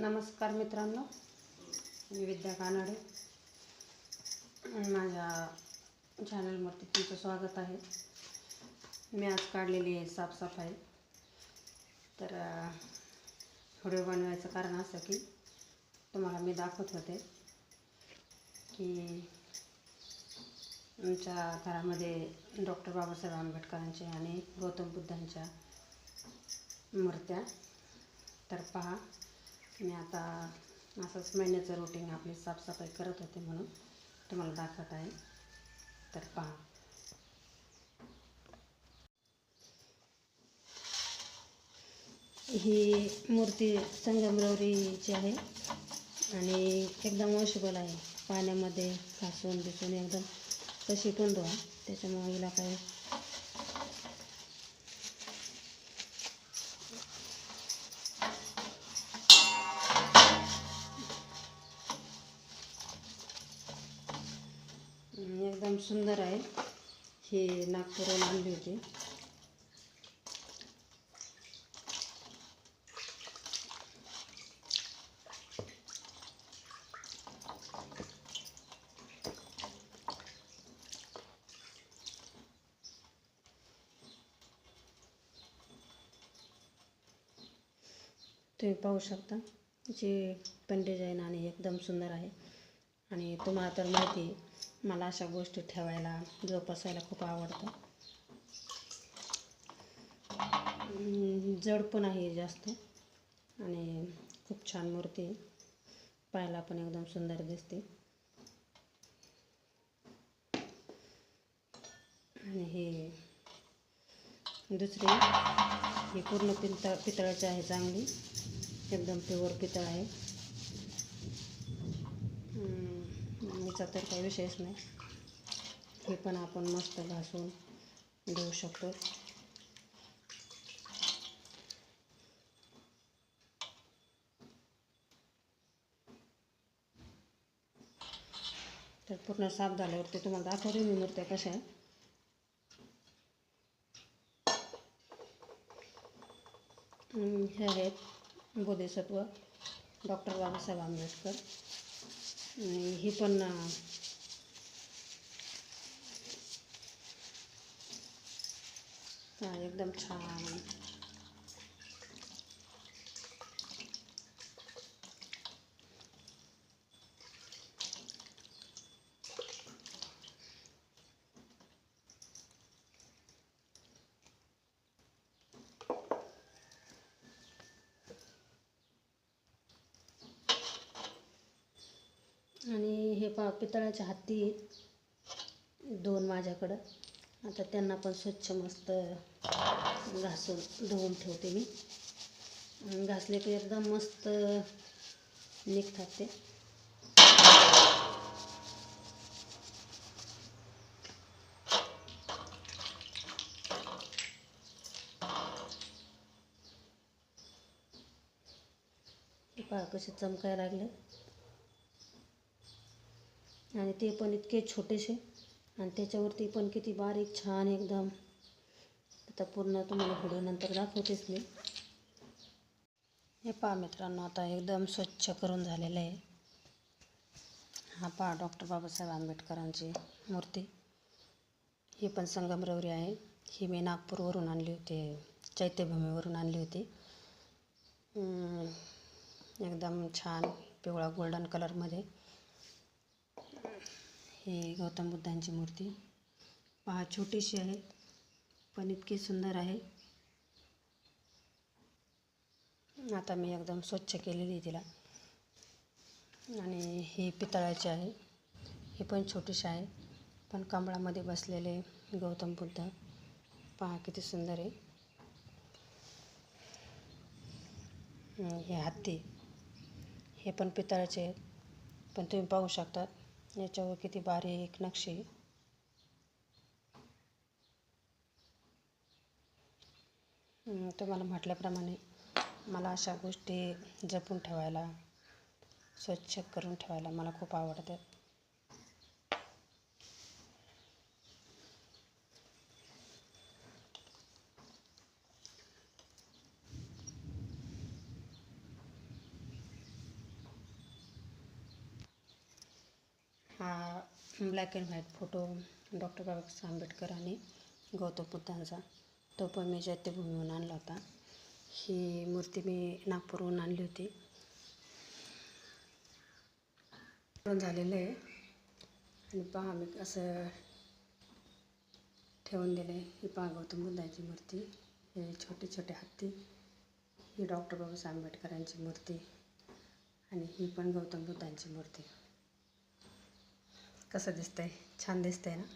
नमस्कार मित्रांनो. मी विद्या कानडे. माझ्या चॅनलवरती तुमचं स्वागत आहे. मी आज काढलेली आहे साफसफाई. तर अं, व्हिडिओ बनवायचं कारण असं की तुम्हाला मी दाखवत होते की आमच्या घरामध्ये डॉक्टर बाबासाहेब आंबेडकरांचे आणि गौतम बुद्धांच्या मूर्त्या. तर पहा मी आता असंच महिन्याचं रुटीन आपली साफसफाई करत होते म्हणून. तुम्हाला दाखवत आहे. तर पहा. ही मूर्ती संगमरवरीची आहे आणि एकदम वॉशेबल आहे. पाण्यामध्ये घासून बिसून एकदम कशी पण धुवा त्याच्यामुळे हिला काय एकदम सुंदर आहे. हे नागपूरहून आणली होती. तुम्ही पाहू शकता जे पण डिझाईन आणि एकदम सुंदर आहे. आणि तुम्हाला तर माहिती आहे, मला अशा गोष्टी ठेवायला जोपासायला खूप आवडतं. जड पण आहे जास्त. आणि खूप छान मूर्ती पाहायला पण एकदम सुंदर दिसते. आणि हे दुसरी ही पूर्ण पिंत पितळाची आहे चांगली. एकदम प्युअर पितळ आहे. चवीचा तर काही विषयच नाही. हे पण आपण मस्त घासून देऊ शकतो. तर पूर्ण साफ झाल्यावरती तुम्हाला दाखवते मी मूर्त्या कशा आहे हे आहेत बोधिसत्व डॉक्टर बाबासाहेब आंबेडकर. हे पण एकदम छान. आणि हे पा पितळाचे हत्ती दोन माझ्याकडं. आता त्यांना पण स्वच्छ मस्त घासून धुवून ठेवते मी. घासले की एकदम मस्त निघतात ते. पहा कसे चमकायला लागले. आणि ते पण इतके छोटेसे. आणि त्याच्यावरती पण किती बारीक छान एकदम. आता पूर्ण तुम्हाला व्हिडिओ नंतर दाखवतेच मी. हे पहा मित्रांनो आता एकदम स्वच्छ करून झालेलं आहे. हा पहा डॉक्टर बाबासाहेब आंबेडकरांची मूर्ती. ही पण संगमरवरी आहे. ही मी नागपूरवरून आणली होती चैत्यभूमीवरून आणली होती. एकदम छान पिवळा गोल्डन कलरमध्ये ही गौतम बुद्धांची मूर्ती. पहा छोटीशी आहे पण इतकी सुंदर आहे. आता मी एकदम स्वच्छ केलेली आहे तिला. आणि ही पितळाची आहे. ही पण छोटीशी आहे पण कमळामध्ये बसलेले गौतम बुद्ध. पहा किती सुंदर आहे. हे हत्ती. हे पण पितळाचे आहेत पण तुम्ही पाहू शकतात याच्यावर किती बारीक नक्षी. तुम्हाला म्हटल्याप्रमाणे मला अशा गोष्टी जपून ठेवायला स्वच्छ करून ठेवायला मला खूप आवडतात. हा black and white photo doctor Babasaheb Ambedkar आणि गौतम बुद्धांचा. तो पण मी चैत्यभूमीहून आणला होता. ही मूर्ती मी नागपूरहून आणली होती. पण झालेलं आहे. आणि पहा मी असं ठेवून दिले ही पहा गौतम बुद्धांची मूर्ती. हे छोटे छोटे हत्ती. ही डॉक्टर बाबासाहेब आंबेडकरांची मूर्ती. आणि ही पण गौतम बुद्धांची मूर्ती. कसं दिसतंय? छान दिसतंय ना?